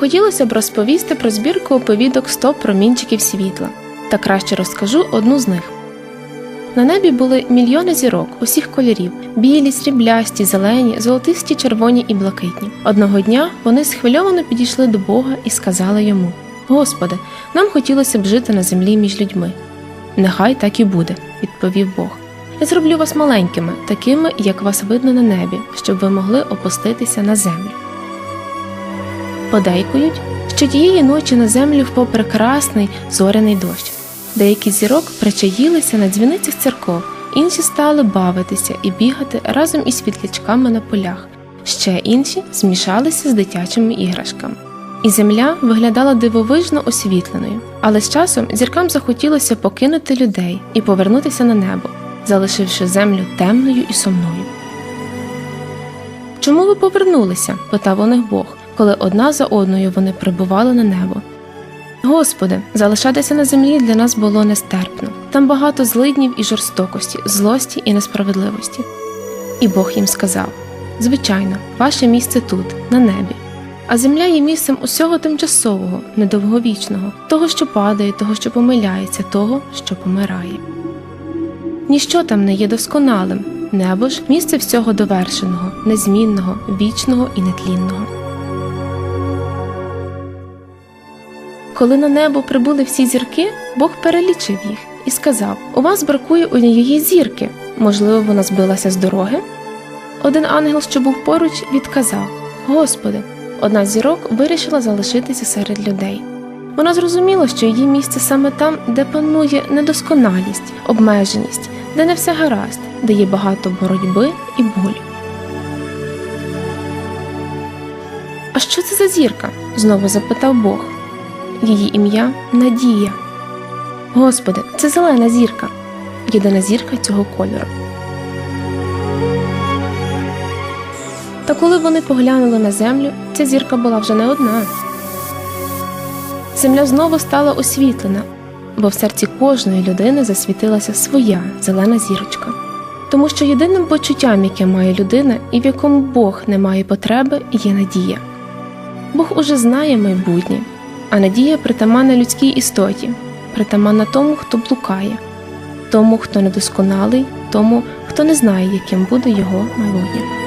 Хотілося б розповісти про збірку оповідок «100 промінчиків світла, та краще розкажу одну з них. На небі були мільйони зірок усіх кольорів: білі, сріблясті, зелені, золотисті, червоні і блакитні. Одного дня вони схвильовано підійшли до Бога і сказали йому: Господи, нам хотілося б жити на землі між людьми. Нехай так і буде, відповів Бог. Я зроблю вас маленькими, такими, як вас видно на небі, щоб ви могли опуститися на землю. Подейкують, що тієї ночі на землю впав прекрасний зоряний дощ. Деякі зірок причаїлися на дзвіницях церков, інші стали бавитися і бігати разом із світлячками на полях, ще інші змішалися з дитячими іграшками. І земля виглядала дивовижно освітленою, але з часом зіркам захотілося покинути людей і повернутися на небо, залишивши землю темною і сумною. Чому ви повернулися? питав у них Бог, коли одна за одною вони прибували на небо. Господи, залишатися на землі для нас було нестерпно. Там багато злиднів і жорстокості, злості і несправедливості. І Бог їм сказав: Звичайно, ваше місце тут, на небі. А земля є місцем усього тимчасового, недовговічного, того, що падає, того, що помиляється, того, що помирає. Ніщо там не є досконалим, небо ж місце всього довершеного, незмінного, вічного і нетлінного. Коли на небо прибули всі зірки, Бог перелічив їх і сказав: У вас бракує однієї зірки. Можливо, вона збилася з дороги? Один ангел, що був поруч, відказав: Господи, одна з зірок вирішила залишитися серед людей. Вона зрозуміла, що її місце саме там, де панує недосконалість, обмеженість, де не все гаразд, де є багато боротьби і болю. А що це за зірка? знову запитав Бог. Її ім'я Надія. Господи, це зелена зірка, єдина зірка цього кольору. Та коли вони поглянули на землю, ця зірка була вже не одна. Земля знову стала освітлена, бо в серці кожної людини засвітилася своя зелена зірочка. Тому що єдиним почуттям, яке має людина, і в якому Бог не має потреби, є надія. Бог уже знає майбутнє, а надія притаманна людській істоті, притаманна тому, хто блукає, тому, хто недосконалий, тому, хто не знає, яким буде його майбутнє.